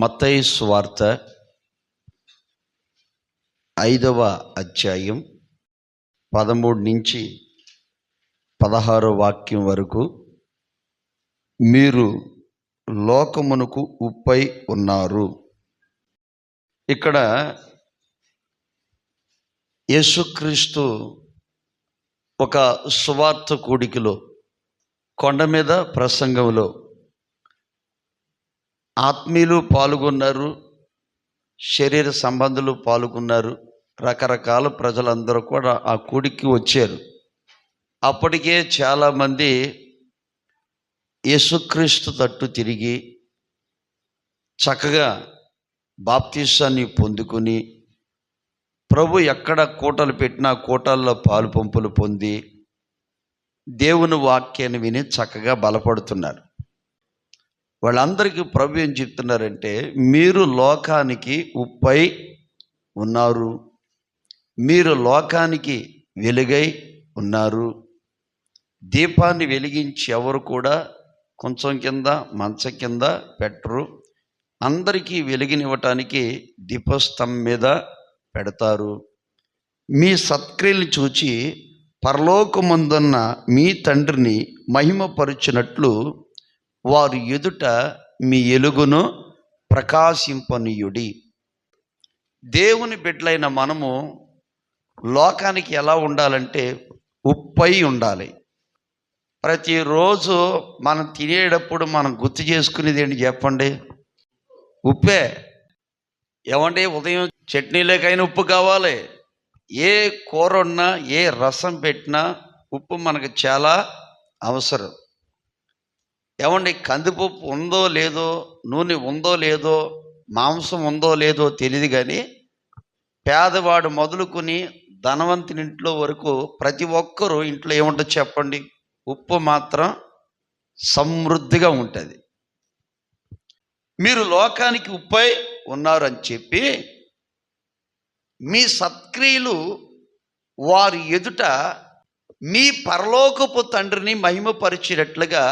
మత్తయి స్వార్త ఐదవ అధ్యాయం పదమూడు నుంచి పదహారో వాక్యం వరకు మీరు లోకమునకు ఉప్పై ఉన్నారు. ఇక్కడ యేసుక్రీస్తు ఒక సువార్త కూడికిలో కొండ మీద ప్రసంగంలో ఆత్మీయులు పాల్గొన్నారు శరీర సంబంధులు పాల్గొన్నారు రకరకాల ప్రజలందరూ కూడా ఆ కూడికి వచ్చారు. అప్పటికే చాలామంది యేసుక్రీస్తు తట్టు తిరిగి చక్కగా బాప్తీసాన్ని పొందుకుని ప్రభు ఎక్కడ కూటలు పెట్టినా కూటల్లో పాలు పంపులు పొంది దేవుని వాక్యాన్ని విని చక్కగా బలపడుతున్నారు. వాళ్ళందరికీ ప్రభు ఏం చెప్తున్నారంటే మీరు లోకానికి ఉప్పై ఉన్నారు. మీరు లోకానికి వెలుగై ఉన్నారు. దీపాన్ని వెలిగించి ఎవరు కూడా కొంచెం కింద మంచం కింద పెట్టరు. అందరికీ వెలిగినివ్వటానికి దీపస్తంభం మీద పెడతారు. మీ సత్క్రియలు చూచి పరలోకమందున్న మీ తండ్రిని మహిమపరుచినట్లు వారు ఎదుట మీ ఎలుగును ప్రకాశింపనీయుడి. దేవుని బిడ్డలైన మనము లోకానికి ఎలా ఉండాలంటే ఉప్పై ఉండాలి. ప్రతిరోజు మనం తినేటప్పుడు మనం గుర్తు చేసుకునేది ఏంటి చెప్పండి? ఉప్పే. ఏమంటే ఉదయం చట్నీలోకైనా ఉప్పు కావాలి. ఏ కూర ఉన్నా ఏ రసం పెట్టినా ఉప్పు మనకు చాలా అవసరం. ఏమండి కందిపప్పు ఉందో లేదో నూనె ఉందో లేదో మాంసం ఉందో లేదో తెలియదు కానీ పేదవాడు మొదలుకొని ధనవంతుని ఇంట్లో వరకు ప్రతి ఒక్కరూ ఇంట్లో ఏముంటుంది చెప్పండి. ఉప్పు మాత్రం సమృద్ధిగా ఉంటుంది. మీరు లోకానికి ఉప్పై ఉన్నారని చెప్పి మీ సత్క్రియలు వారి ఎదుట మీ పరలోకపు తండ్రిని మహిమపరిచినట్లుగా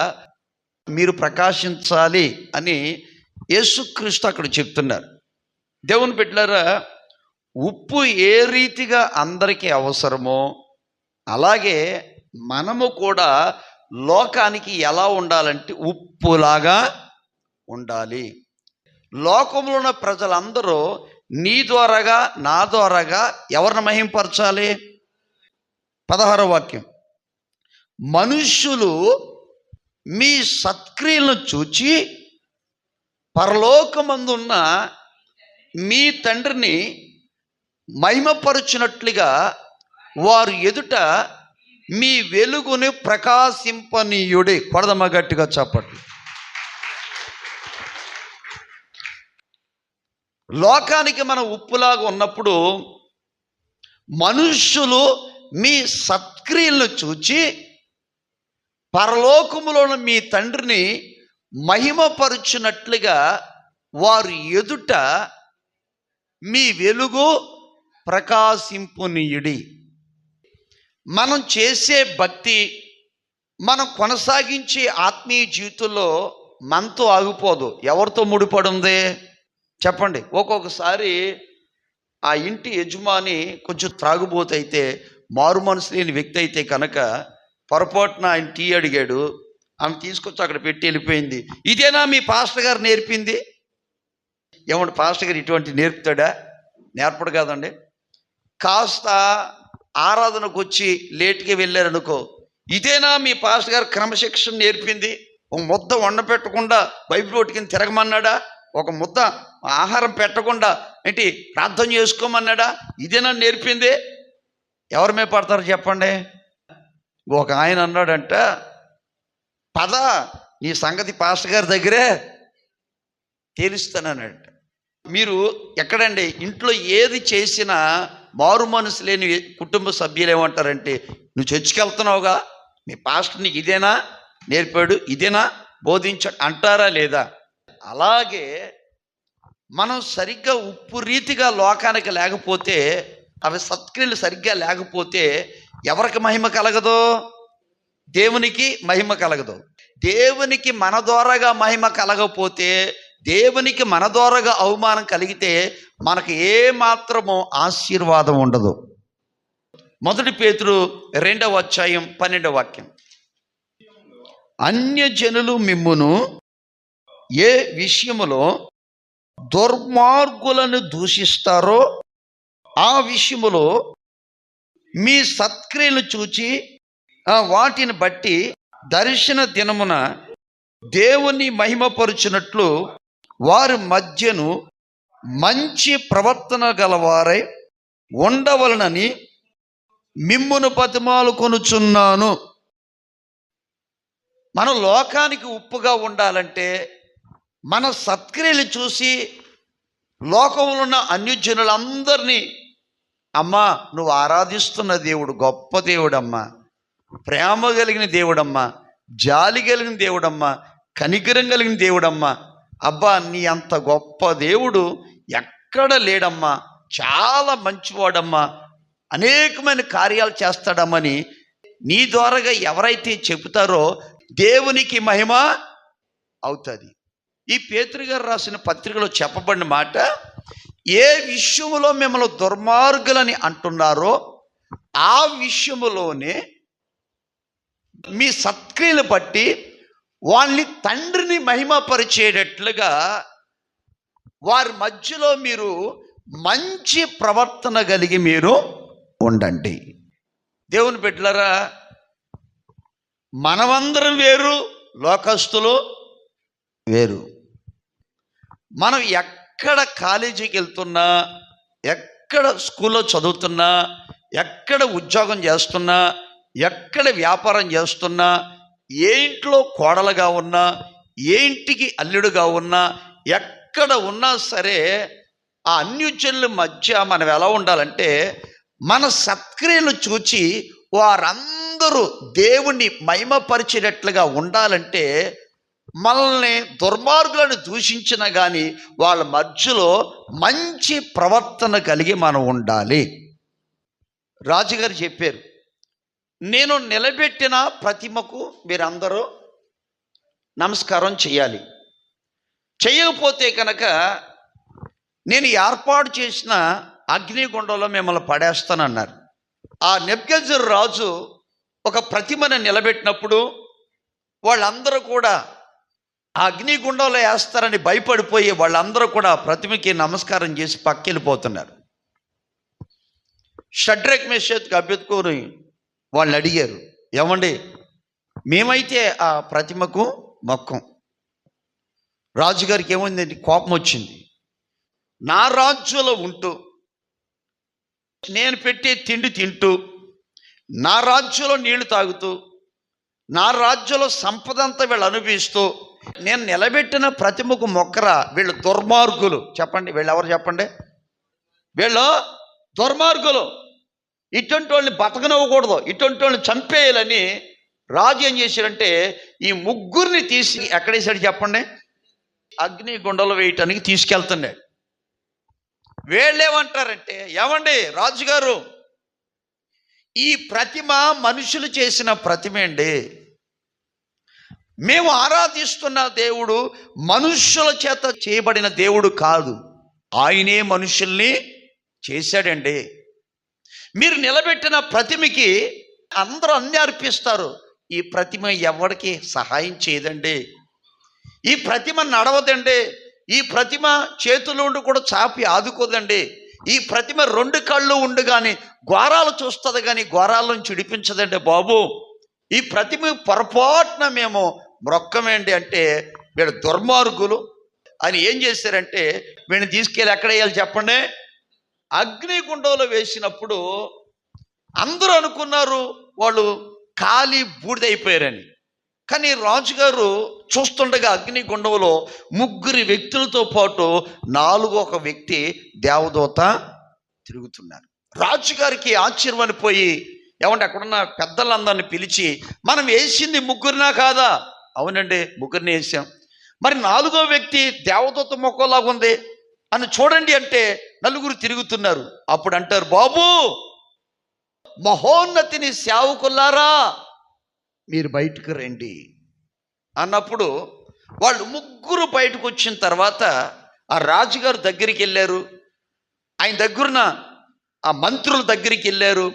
మీరు ప్రకాశించాలి అని యేసుక్రీస్తు అక్కడ చెప్తున్నారు. దేవుని బిడ్డలారా ఉప్పు ఏ రీతిగా అందరికీ అవసరమో అలాగే మనము కూడా లోకానికి ఎలా ఉండాలంటే ఉప్పులాగా ఉండాలి. లోకంలో ఉన్న ప్రజలందరూ నీ ద్వారాగా నా ద్వారాగా ఎవరిని మహింపరచాలి? పదహారో వాక్యం. మనుష్యులు మీ సత్క్రియలను చూచి పరలోకమందున్న మీ తండ్రిని మహిమపరుచినట్లుగా వారు ఎదుట మీ వెలుగుని ప్రకాశింపనీయుడి. కొడదమ్మ గట్టిగా చెప్పట్లు లోకానికి మనం ఉప్పులాగా ఉన్నప్పుడు మనుష్యులు మీ సత్క్రియలను చూచి పరలోకములోని మీ తండ్రిని మహిమపరుచున్నట్లుగా వారు ఎదుట మీ వెలుగు ప్రకాశింపునీయుడి. మనం చేసే భక్తి మనం కొనసాగించే ఆత్మీయ జీవితంలో మనతో ఆగిపోదు. ఎవరితో ముడిపడింది? చెప్పండి. ఒక్కొక్కసారి ఆ ఇంటి యజమాని కొంచెం త్రాగుబోతైతే మారు మనసు లేని వ్యక్తి అయితే కనుక పొరపాటున ఆయన టీ అడిగాడు. ఆమె తీసుకొచ్చి అక్కడ పెట్టి వెళ్ళిపోయింది. ఇదేనా మీ పాస్టర్ గారు నేర్పింది? ఏమంటే పాస్టర్ గారు ఇటువంటి నేర్పుతాడా? నేర్పడు కాదండి. కాస్త ఆరాధనకు వచ్చి లేట్గా వెళ్ళారనుకో ఇదేనా మీ పాస్టర్ గారు క్రమశిక్షణ నేర్పింది? ఒక ముద్ద వండ పెట్టకుండా బైబిల్ కింద తిరగమన్నాడా? ఒక ముద్ద ఆహారం పెట్టకుండా ఏంటి ప్రార్థన చేసుకోమన్నాడా? ఇదేనా నేర్పింది? ఎవరి మీద పడతారు చెప్పండి. ఒక ఆయన అన్నాడంట పద నీ సంగతి పాస్టర్ గారి దగ్గరే తేలుస్తానన్నాడంట. మీరు ఎక్కడండి? ఇంట్లో ఏది చేసినా మారు మనసు లేని కుటుంబ సభ్యులు ఏమంటారంటే నువ్వు చర్చికెళ్తున్నావుగా? మీ పాస్టర్ నీకు ఇదేనా? నేర్పాడు? ఇదేనా? బోధించ అంటారా లేదా? అలాగే మనం సరిగ్గా ఉప్పు రీతిగా లోకానికి లేకపోతే అవి సత్క్రియలు సరిగ్గా లేకపోతే ఎవరికి మహిమ కలగదు? దేవునికి మహిమ కలగదు. దేవునికి మన ద్వారాగా మహిమ కలగపోతే దేవునికి మన ద్వారాగా అవమానం కలిగితే మనకు ఏ మాత్రము ఆశీర్వాదం ఉండదు. మొదటి పేతురు రెండవ అధ్యాయం పన్నెండవ వాక్యం. అన్యజనులు మిమ్మును ఏ విషయములో దుర్మార్గులను దూషిస్తారో ఆ విషయములో మీ సత్క్రియలు చూచి వాటిని బట్టి దర్శన దినమున దేవుని మహిమపరుచినట్లు వారి మధ్యను మంచి ప్రవర్తన గలవారై ఉండవలనని మిమ్మును బతిమాలు కొనుచున్నాను. మన లోకానికి ఉప్పుగా ఉండాలంటే మన సత్క్రియలు చూసి లోకంలో ఉన్న అన్యజనులందరినీ అమ్మా నువ్వు ఆరాధిస్తున్న దేవుడు గొప్ప దేవుడమ్మా. ప్రేమ కలిగిన దేవుడమ్మా. జాలి కలిగిన దేవుడమ్మా. కనికరం కలిగిన దేవుడమ్మా. అబ్బా నీ అంత గొప్ప దేవుడు ఎక్కడ లేడమ్మా? చాలా మంచివాడమ్మా. అనేకమైన కార్యాలు చేస్తాడమ్మని నీ ద్వారాగా ఎవరైతే చెబుతారో దేవునికి మహిమ అవుతుంది. ఈ పేతృగారు గారు రాసిన పత్రికలో చెప్పబడిన మాట ఏ విషయములో మిమ్మల్ని దుర్మార్గులని అంటున్నారో ఆ విషయములోనే మీ సత్క్రియలు బట్టి వాళ్ళని తండ్రిని మహిమపరిచేటట్లుగా వారి మధ్యలో మీరు మంచి ప్రవర్తన కలిగి మీరు ఉండండి. దేవుని బిడ్డలరా మనమందరం వేరు లోకస్తులు వేరు. మనం ఎక్కడ కాలేజీకి వెళ్తున్నా ఎక్కడ స్కూల్లో చదువుతున్నా ఎక్కడ ఉద్యోగం చేస్తున్నా ఎక్కడ వ్యాపారం చేస్తున్నా ఏ ఇంట్లో కోడలుగా ఉన్నా ఏ ఇంటికి అల్లుడుగా ఉన్నా ఎక్కడ ఉన్నా సరే ఆ అన్యుజనుల మధ్య మనం ఎలా ఉండాలంటే మన సత్క్రియలు చూచి వారందరూ దేవుణ్ణి మహిమపరిచేటట్లుగా ఉండాలంటే మనల్ని దుర్మార్గులను దూషించిన కానీ వాళ్ళ మధ్యలో మంచి ప్రవర్తన కలిగి మనం ఉండాలి. రాజుగారు చెప్పారు నేను నిలబెట్టిన ప్రతిమకు మీరందరూ నమస్కారం చేయాలి చేయకపోతే కనుక నేను ఏర్పాటు చేసిన అగ్నిగుండంలో మిమ్మల్ని పడేస్తానన్నారు. ఆ నెబ్గజర్ రాజు ఒక ప్రతిమను నిలబెట్టినప్పుడు వాళ్ళందరూ కూడా ఆ అగ్నిగుండంలో వేస్తారని భయపడిపోయి వాళ్ళందరూ కూడా ప్రతిమకి నమస్కారం చేసి పక్కెళ్ళిపోతున్నారు. షడ్రక్ మేషత్కి అభ్యర్థుకొని వాళ్ళు అడిగారు ఏమండి మేమైతే ఆ ప్రతిమకు మొక్కం. రాజుగారికి ఏమైందండి కోపం వచ్చింది. నా రాజ్యంలో ఉంటూ నేను పెట్టే తిండి తింటూ నా రాజ్యంలో నీళ్ళు తాగుతూ నా రాజ్యంలో సంపద అంతా వీళ్ళు అనుభవిస్తూ నేను నిలబెట్టిన ప్రతిమకు మొక్కరా వీళ్ళు దుర్మార్గులు. చెప్పండి వీళ్ళు ఎవరు చెప్పండి? వీళ్ళు దుర్మార్గులు. ఇటువంటి వాళ్ళని బతకనివ్వకూడదు. ఇటువంటి వాళ్ళని చంపేయాలని రాజు ఏం చేశాడంటే ఈ ముగ్గురిని తీసి ఎక్కడేసాడు చెప్పండి? అగ్నిగుండలు వేయటానికి తీసుకెళ్తున్నాడు వీళ్ళేమంటారంటే ఏమండి రాజుగారు? ఈ ప్రతిమ మనుషులు చేసిన ప్రతిమ అండి. మేము ఆరాధిస్తున్న దేవుడు మనుష్యుల చేత చేయబడిన దేవుడు కాదు. ఆయనే మనుషుల్ని చేశాడండి. మీరు నిలబెట్టిన ప్రతిమకి అందరూ అన్ని అర్పిస్తారు ఈ ప్రతిమ ఎవరికి సహాయం చేయదండి. ఈ ప్రతిమ నడవదండి. ఈ ప్రతిమ చేతులు ఉండి కూడా చాపి ఆదుకోదండి. ఈ ప్రతిమ రెండు కళ్ళు ఉండు కానీ ఘోరాలు చూస్తుంది కానీ ఘోరాలను చిడిపించదండి బాబు. ఈ ప్రతిమ పొరపాటున మేము మ్రొక్కమేంటి అంటే వీడు దుర్మార్గులు అని ఏం చేశారంటే వీడిని తీసుకెళ్ళి ఎక్కడ వేయాలి చెప్పండి? అగ్నిగుండంలో వేసినప్పుడు అందరూ అనుకున్నారు వాళ్ళు ఖాళీ బూడిదైపోయారని. కానీ రాజుగారు చూస్తుండగా అగ్నిగుండంలో ముగ్గురు వ్యక్తులతో పాటు నాలుగో ఒక వ్యక్తి దేవదూత తిరుగుతున్నారు. రాజుగారికి ఆశ్చర్యమని పోయి ఏమంటే అక్కడున్న పెద్దలందరిని పిలిచి మనం వేసింది ముగ్గురినా కాదా? అవునండి ముగ్గురిని వేసాం మరి నాలుగో వ్యక్తి దేవదూత మొక్కలాగా ఉంది అని చూడండి అంటే నలుగురు తిరుగుతున్నారు. అప్పుడు అంటారు బాబు మహోన్నతిని సేవకులారా మీరు బయటకు రండి. అన్నప్పుడు వాళ్ళు ముగ్గురు బయటకు వచ్చిన తర్వాత ఆ రాజుగారు దగ్గరికి వెళ్ళారు. ఆయన దగ్గరున్న ఆ మంత్రుల దగ్గరికి వెళ్ళారు.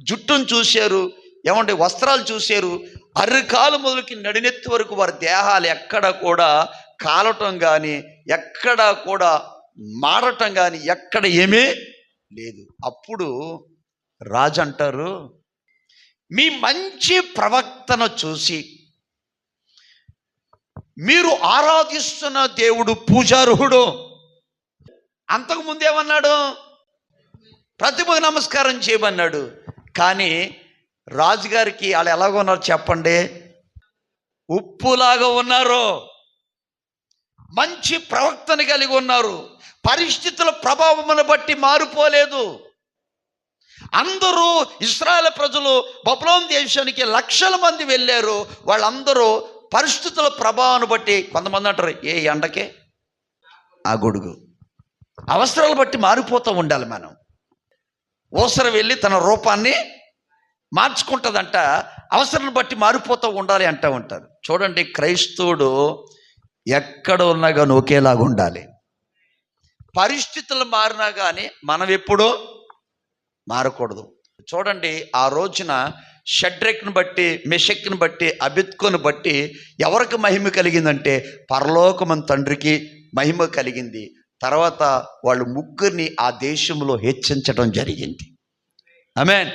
జుట్టును చూశారు. ఏమంటే వస్త్రాలు చూశారు. అరికాలు మొదలుకి నడినెత్తి వరకు వారి దేహాలు ఎక్కడ కూడా కాలటం కానీ ఎక్కడ కూడా మారటం కానీ ఎక్కడ ఏమీ లేదు. అప్పుడు రాజు అంటారు మీ మంచి ప్రవక్తన చూసి మీరు ఆరాధిస్తున్న దేవుడు పూజార్హుడు. అంతకు ముందేమన్నాడు? ప్రతిభకు నమస్కారం చేయమన్నాడు. కానీ రాజుగారికి వాళ్ళు ఎలాగో ఉన్నారు చెప్పండి. ఉప్పులాగా ఉన్నారు. మంచి ప్రవక్తను కలిగి ఉన్నారు. పరిస్థితుల ప్రభావమును బట్టి మారిపోలేదు. అందరూ ఇస్రాయల్ ప్రజలు బబులోన్ దేశానికి లక్షల మంది వెళ్ళారు. వాళ్ళందరూ పరిస్థితుల ప్రభావాన్ని బట్టి కొంతమంది అంటారు ఏ ఎండకే? ఆ గొడుగు. అవసరాలు బట్టి మారిపోతూ ఉండాలి మనం. ఓసర వెళ్ళి తన రూపాన్ని మార్చుకుంటుందంట అవసరం బట్టి మారిపోతూ ఉండాలి అంటూ ఉంటారు. చూడండి క్రైస్తవుడు ఎక్కడ ఉన్నా కానీ ఒకేలాగా ఉండాలి. పరిస్థితులు మారినా కానీ మనం ఎప్పుడూ మారకూడదు. చూడండి ఆ రోజున షడ్రెక్ను బట్టి మెషక్ను బట్టి అభిత్కును బట్టి ఎవరికి మహిమ కలిగిందంటే పరలోకమన్ తండ్రికి మహిమ కలిగింది. తర్వాత వాళ్ళు ముగ్గురిని ఆ దేశంలో హెచ్చించడం జరిగింది. అమెన్